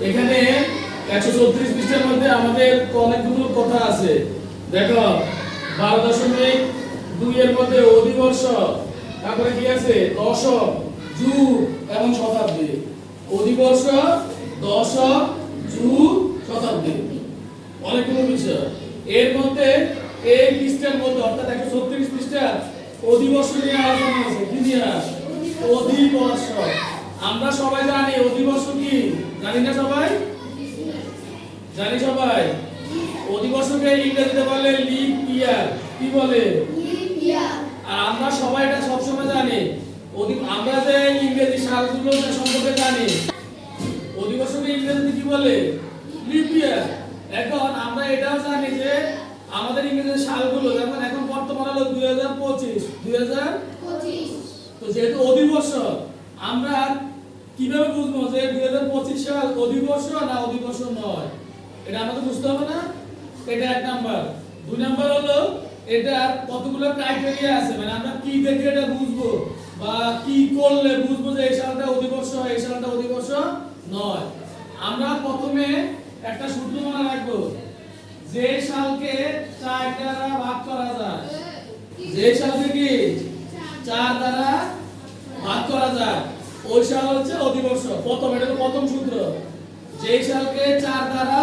এখানে একশো চৌত্রিশ পৃষ্ঠার মধ্যে আমাদের অনেকগুলো কথা আছে। দেখো, বারো দশমিক দুই এর মধ্যে অধিবর্ষ, তারপরে কি আছে? দশক, যুগ এবং শতাব্দী। অধিবর্ষ, দশক, যুগ, শতাব্দী। অনেকগুলো বিষয়। এর মধ্যে এই পৃষ্ঠার মধ্যে, অর্থাৎ একশো ছত্রিশ পৃষ্ঠা অধিবর্ষ নিয়ে আলোচনা আছে। কি নিয়ে? অধিবর্ষ। আমরা সবাই জানি অধিবর্ষ কি? জানি না সবাই? জানি সবাই? অধিবর্ষকে ইংরেজিতে বলে লিপ ইয়ার। কি বলে? আর আমরা সবাই এটা সবসময় জানি। অধি- আমরা যে ইংরেজি সালগুলো সম্পর্কে জানি। অধিবর্ষকে ইংরেজিতে কি বলে? Leap year. এখন আমরা এটাও জানি যে আমাদের ইংরেজি সালগুলো, যেমন এখন বর্তমান হলো দুই হাজার পঁচিশ, দুই হাজার তো যেহেতু অধিবর্ষ, আমরা কীভাবে বুঝব যে দুই হাজার পঁচিশ সাল অধিবর্ষ না অধিবর্ষ নয়? এটা আমাদের বুঝতে হবে না? এটা এক নাম্বার। দুই নাম্বার হলো, এটা কতগুলো ক্রাইটেরিয়া আছে? মানে আমরা কি দেখে এটা বুঝব? বা কি করলে বুঝব যে এই সালটা অধিবর্ষ, এই সালটা অধিবর্ষ নয়? আমরা প্রথমে একটা সূত্র মনে রাখব। যে সালকে চার দ্বারা ভাগ করা যায়। যে সালকে কি? চার দ্বারা ভাগ করা যায়। ওই সাল হচ্ছে অধিবর্ষ প্রথম এটা প্রথম সূত্র। যে সালকে চার দ্বারা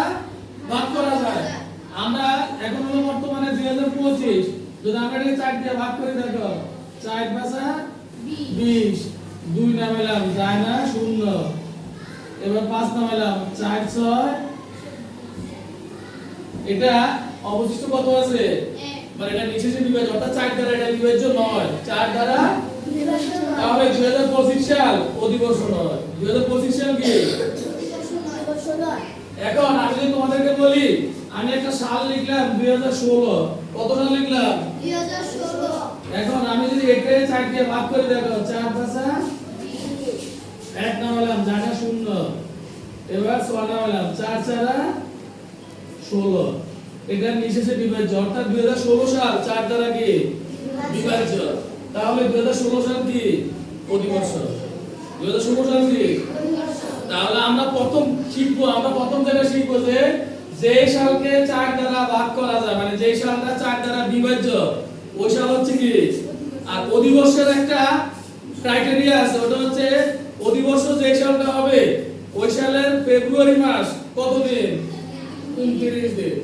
ভাগ করা যায় আমরা এখন হলো বর্তমানে দুই হাজার পঁচিশ যদি আমরা এটাকে চার দিয়ে ভাগ করে দেখো চার পাঁচা বিশ দুই নামাইলাম যায় না শূন্য। এবার পাঁচ নামাইলাম চার ছয়। এটা অবশিষ্ট কত আছে? মানে এটা নিচে বিভাজ্য অর্থাৎ চার দ্বারা এটা বিভাজ্য নয় চার দ্বারা তাহলে দুই হাজার পঁচিশ সাল অধিবর্ষ নয়। দুই হাজার পঁচিশ সাল কি? এখন আমি যদি তোমাদেরকে বলি আমি একটা সাল লিখলাম দুই হাজার ষোলো। কত সাল লিখলাম? এখন আমি যদি এটাকে চার দিয়ে ভাগ করে দেখো চার পাঁচা এক নামালাম জায়গা শূন্য। এবার ছয় নামালাম চার চারা ষোলো। এটা নিচেছে বিভাজ্য অর্থাৎ দুই হাজার ষোলো সাল চার দ্বারা কি? বিভাজ্য। তাহলে দুই হাজার ষোলো সাল কি? অধিবর্ষ দুই হাজার ষোলো সাল কি? তাহলে আমরা প্রথম শিখব, আমরা প্রথম জায়গায় শিখব যে যে সালকে চার দ্বারা ভাগ করা যায় মানে যে সালটা চার দ্বারা বিভাজ্য, ওই সাল হচ্ছে কি? আর অধিবর্ষের একটা ক্রাইটেরিয়া আছে, ওটা হচ্ছে অধিবর্ষ যে সালটা হবে, ওই সালের ফেব্রুয়ারি মাস কতদিন? উনত্রিশ দিন।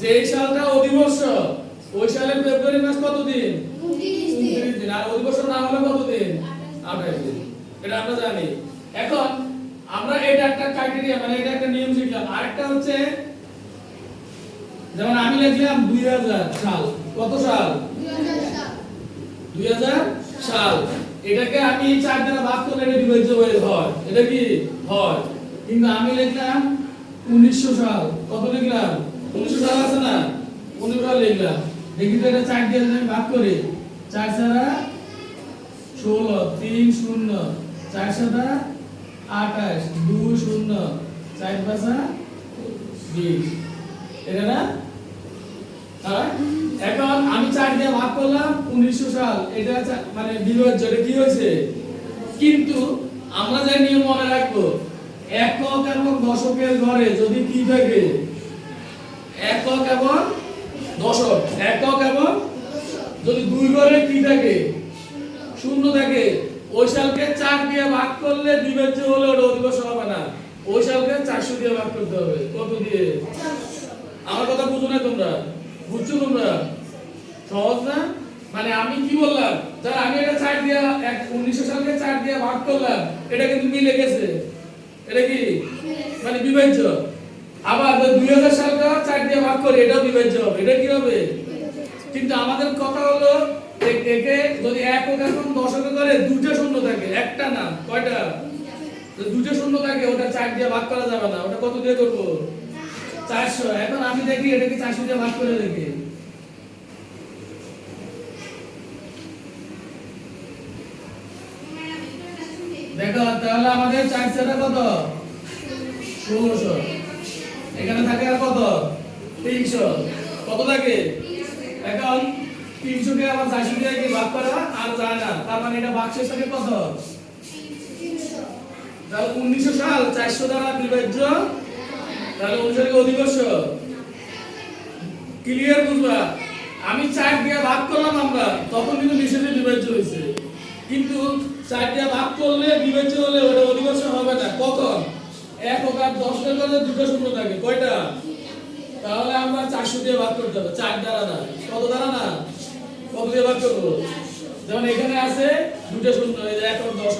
যে সালটা অধিবর্ষ ওই সালের ফেব্রুয়ারি মাস কত দিন। উনত্রিশ দিন। আর অধিবর্ষ না হলে কত দিন আঠাশ দিন। এটা আমরা জানি। এখন আমরা এটা একটা ক্রাইটেরিয়া মানে এটা একটা নিয়ম শিখলাম। আরেকটা হচ্ছে যেমন আমি লিখলাম দুই হাজার সাল। কত সাল। দুই হাজার সাল। এটাকে আমি চার দ্বারা ভাগ করলে এটা বিভাজ্য হয়ে হয়। এটা কি? হয়। কিন্তু আমি লিখলাম উনিশশো সাল। কত লিখলাম? উনিশশো সাল আছে না? উনিশশো সাল লিখলাম। দেখি তো এটা চার দিয়ে আমি ভাগ করি, চার ছাড়া ষোলো, তিন শূন্য, চার সাদা আঠাশ, দুই শূন্য, চার পাঁচা বিশ। এটা না? হ্যাঁ? এখন আমি চার দিয়ে ভাগ করলাম উনিশশো সাল। এটা মানে বিভাজ্য কি হয়েছে? কিন্তু আমরা যে নিয়ম মনে রাখব, একক এবং দশকের ঘরে যদি কি থাকে, একক এবং দশক একক এবং যদি দুই ঘরে কি থাকে, শূন্য থাকে ওই সালকে চার দিয়ে ভাগ করলে বিভাজ্য হলে ওটা অধিবর্ষ হবে না। ওই সালকে চারশো দিয়ে ভাগ করতে হবে। কত দিয়ে? আমার কথা বুঝো না তোমরা। বুঝছ তোমরা? সহজ না? মানে আমি কি বললাম? যারা আমি এটা চার দিয়া, এক উনিশশো সালকে চার দিয়া ভাগ করলাম, এটা কিন্তু মিলে গেছে। এটা কি? মানে বিভাজ্য আবার দুই হাজার সালটা চার দিয়ে ভাগ করি, এটাও বিভাজ্য হবে, এটা কি হবে? কিন্তু আমাদের কথা হলো, একে যদি এক এবং দশকে করে দুটো শূন্য থাকে, একটা না, কয়টা? দুটো শূন্য থাকে, ওটা চার দিয়ে ভাগ করা যাবে না, ওটা কত দিয়ে করব? চারশো, এখন আমি দেখি এটাকে চারশো দিয়ে ভাগ করে দেখি। দেখো, তাহলে আমাদের চার কত? ষোলোশো। এখানে থাকে আর কত? তিনশো। কত থাকে? এখন তিনশো কে আবার চারশো দিয়ে কি ভাগ করা? আর যায় না। তার মানে এটা ভাগ শেষ থাকে কত? তাহলে উনিশশো সাল চারশো দ্বারা বিভাজ্য? তাহলে উনিশশো অধিবর্ষ? ক্লিয়ার বুঝবা আমি চার দিয়ে ভাগ করলাম আমরা, তখন কিন্তু নিষেধে বিভাজ্য হয়েছে। কিন্তু চার দিয়ে ভাগ করলে বিভাজ্য হলে ওটা অধিবর্ষ হবে না। কখন? আর দশ টাকা দুটো শূন্য থাকে। কয়টা? তাহলে আমরা চারশো দিয়ে ভাগ করতে হবে। চার দ্বারা না। কত দ্বারা না? কত দিয়ে ভাগ করব? যেমন এখানে আছে দুটো শূন্য এক দশ।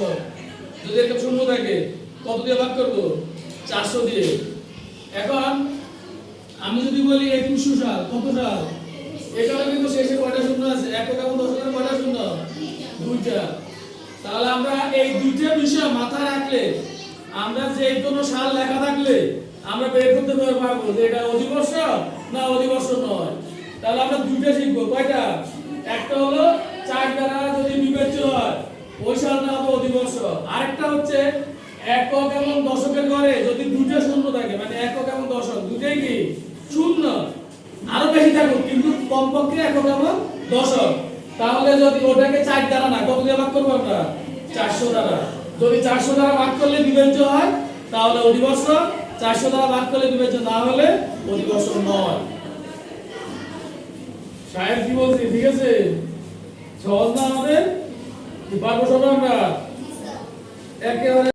যদি একটা শূন্য থাকে, কত দিয়ে ভাগ করব? চারশো দিয়ে। এখন আমি যদি বলি একুশশো সাল, কত সাল? এখানে কিন্তু শেষে কয়টা শূন্য আছে? এক এবং দশ হাজার কয়টা শূন্য? দুইটা। তাহলে আমরা এই দুইটা বিষয় মাথায় রাখলে আমরা যে কোনো সাল লেখা থাকলে আমরা বের করতে পারব যে এটা অধিবর্ষ না অধিবর্ষ নয়। তাহলে আমরা দুইটা শিখব। কয়টা? একটা হলো চার দ্বারা যদি বিবেচ্য হয়, ওই সালটা হবে অধিবর্ষ। আরেকটা হচ্ছে একক এবং দশকের ঘরে যদি দুটো শূন্য থাকে মানে একক এবং দশক দুটাই কি? শূন্য। আরও বেশি থাকুক, কিন্তু কমপক্ষে একক এবং দশক। তাহলে যদি ওটাকে চার দ্বারা না, কত দিয়ে ভাগ করব আমরা? চারশো দ্বারা। যদি চারশো দ্বারা ভাগ করলে বিবেচ্য হয়, তাহলে অধিবর্ষ চারশো দ্বারা ভাগ করলে বিবেচ্য না হলে অধিবর্ষ নয়। সাহেব কি বলছি? ঠিক আছে? সহজ না আমাদের? পারব সবাই আমরা? একেবারে